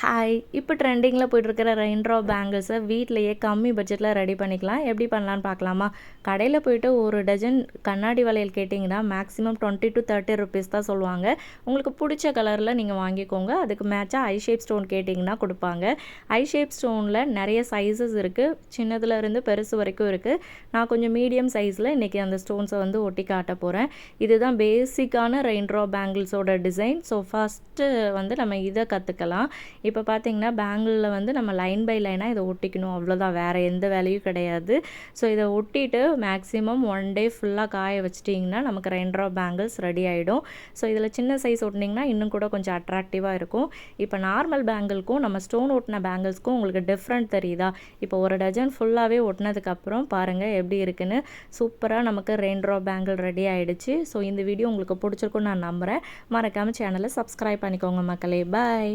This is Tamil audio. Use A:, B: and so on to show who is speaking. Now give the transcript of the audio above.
A: ஹாய் இப்போ ட்ரெண்டிங்கில் போயிட்டுருக்கிற ரெயின்ட்ரா பேங்கிள்ஸை வீட்டிலையே கம்மி பட்ஜெட்டில் ரெடி பண்ணிக்கலாம். எப்படி பண்ணலான்னு பார்க்கலாமா? கடையில் போயிட்டு ஒரு டஜன் கண்ணாடி வளையல் கேட்டிங்கன்னா maximum twenty to thirty rupees தான் சொல்லுவாங்க. உங்களுக்கு பிடிச்ச கலரில் நீங்கள் வாங்கிக்கோங்க. அதுக்கு மேட்சாக ஐ ஷேப் ஸ்டோன் கேட்டிங்கன்னா கொடுப்பாங்க. ஐ ஷேப் ஸ்டோனில் நிறைய சைஸஸ் இருக்குது சின்னதுலேருந்து பெருசு வரைக்கும் இருக்குது நான் கொஞ்சம் மீடியம் சைஸில் இன்றைக்கி அந்த ஸ்டோன்ஸை வந்து ஒட்டி காட்ட போகிறேன் இதுதான் பேசிக்கான ரெயின்ட்ரா பேங்கிள்ஸோட டிசைன் ஸோ ஃபஸ்ட்டு வந்து நம்ம இதை கற்றுக்கலாம் இப்போ பார்த்தீங்கன்னா பேங்கிளில் வந்து நம்ம லைன் பை லைனாக இதை ஒட்டிக்கணும். அவ்வளோதான் வேறு எந்த வேலையும் கிடையாது. ஸோ இதை ஒட்டிட்டு மேக்ஸிமம் ஒன் டே ஃபுல்லாக காய வச்சிட்டிங்கன்னா நமக்கு ரெண்டு ட்ராப் பேங்கிள்ஸ் ரெடி ஆகிடும் ஸோ இதில் சின்ன சைஸ் ஒட்டினீங்கன்னா இன்னும் கூட கொஞ்சம் அட்ராக்டிவாக இருக்கும். இப்போ நார்மல் பேங்கிள்க்கும் நம்ம ஸ்டோன் ஒட்டின பேங்கிள்ஸ்க்கும் உங்களுக்கு டிஃப்ரெண்ட் தெரியுதா? இப்போ ஒரு டஜன் ஃபுல்லாகவே ஒட்டினதுக்கப்புறம் பாருங்கள் எப்படி இருக்குன்னு. சூப்பராக நமக்கு ரெயின் ட்ராப் பேங்கிள் ரெடி ஆகிடுச்சு ஸோ இந்த வீடியோ உங்களுக்கு பிடிச்சிருக்குன்னு நான் நம்புகிறேன் மறக்காமல் சேனலை சப்ஸ்கிரைப் பண்ணிக்கோங்க மக்களே. பாய்